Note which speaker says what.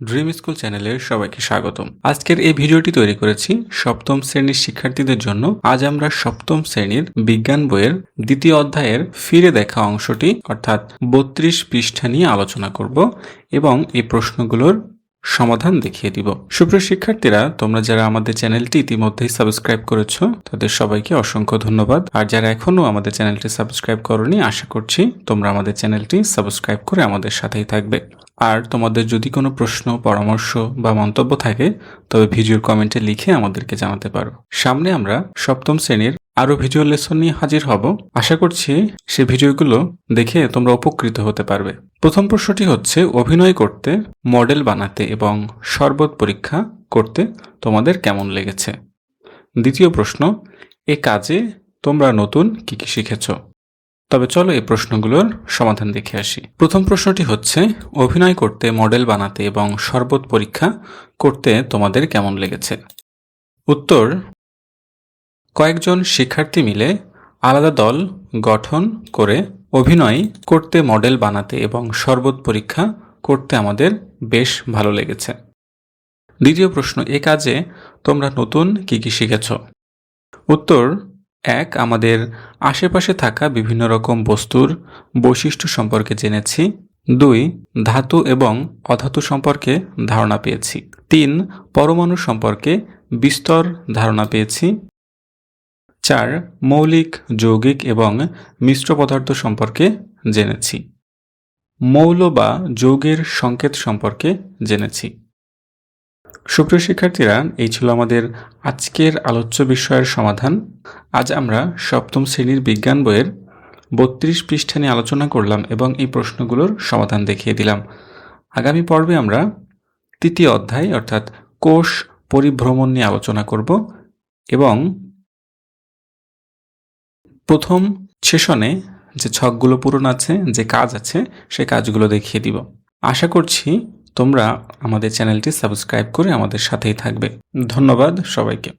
Speaker 1: Dream school চ্যানেলের সবাইকে স্বাগতম। আজকের এই ভিডিওটি তৈরি করেছি সপ্তম শ্রেণির শিক্ষার্থীদের জন্য। আজ আমরা সপ্তম শ্রেণির বিজ্ঞান বইয়ের দ্বিতীয় অধ্যায়ের ফিরে দেখা অংশটি, অর্থাৎ বত্রিশ পৃষ্ঠা নিয়ে আলোচনা করব এবং এই প্রশ্নগুলোর সমাধান দেখিয়ে দিব। সুপ্রিয় শিক্ষার্থীরা, তোমরা যারা আমাদের চ্যানেলটি ইতিমধ্যেই সাবস্ক্রাইব করেছ, তাদের সবাইকে অসংখ্য ধন্যবাদ। আর যারা এখনও আমাদের চ্যানেলটি সাবস্ক্রাইব করনি, আশা করছি তোমরা আমাদের চ্যানেলটি সাবস্ক্রাইব করে আমাদের সাথেই থাকবে। আর তোমাদের যদি কোনো প্রশ্ন, পরামর্শ বা মন্তব্য থাকে, তবে ভিডিওর কমেন্টে লিখে আমাদেরকে জানাতে পারো। সামনে আমরা সপ্তম শ্রেণির আরও ভিডিও লেসন নিয়ে হাজির হব। আশা করছি সে ভিডিওগুলো দেখে তোমরা উপকৃত হতে পারবে। প্রথম প্রশ্নটি হচ্ছে, অভিনয় করতে মডেল বানাতে এবং শরবত পরীক্ষা করতে তোমাদের কেমন লেগেছে? দ্বিতীয় প্রশ্ন, এ কাজে তোমরা নতুন কি কি শিখেছ? তবে চলো এই প্রশ্নগুলোর সমাধান দেখে আসি। প্রথম প্রশ্নটি হচ্ছে, অভিনয় করতে মডেল বানাতে এবং শরবত পরীক্ষা করতে তোমাদের কেমন লেগেছে? উত্তর কয়েকজন শিক্ষার্থী মিলে আলাদা দল গঠন করে অভিনয় করতে মডেল বানাতে এবং শরবত পরীক্ষা করতে আমাদের বেশ ভালো লেগেছে। দ্বিতীয় প্রশ্ন, এ কাজে তোমরা নতুন কি কি শিখেছ? উত্তর, এক, আমাদের আশেপাশে থাকা বিভিন্ন রকম বস্তুর বৈশিষ্ট্য সম্পর্কে জেনেছি। দুই, ধাতু এবং অধাতু সম্পর্কে ধারণা পেয়েছি। তিন, পরমাণু সম্পর্কে বিস্তর ধারণা পেয়েছি। চার, মৌলিক, যৌগিক এবং মিশ্র পদার্থ সম্পর্কে জেনেছি। মৌল বা যৌগের সংকেত সম্পর্কে জেনেছি। সুপ্রিয় শিক্ষার্থীরা, এই ছিল আমাদের আজকের আলোচ্য বিষয়ের সমাধান। আজ আমরা সপ্তম শ্রেণির বিজ্ঞান বইয়ের বত্রিশ পৃষ্ঠা নিয়ে আলোচনা করলাম এবং এই প্রশ্নগুলোর সমাধান দেখিয়ে দিলাম। আগামী পর্বে আমরা তৃতীয় অধ্যায়, অর্থাৎ কোষ পরিভ্রমণ নিয়ে আলোচনা করব এবং প্রথম সেশনে যে ছকগুলো পূরণ আছে, যে কাজ আছে সে কাজগুলো দেখিয়ে দিব। আশা করছি তোমরা আমাদের চ্যানেলটি সাবস্ক্রাইব করে আমাদের সাথেই থাকবে। ধন্যবাদ সবাইকে।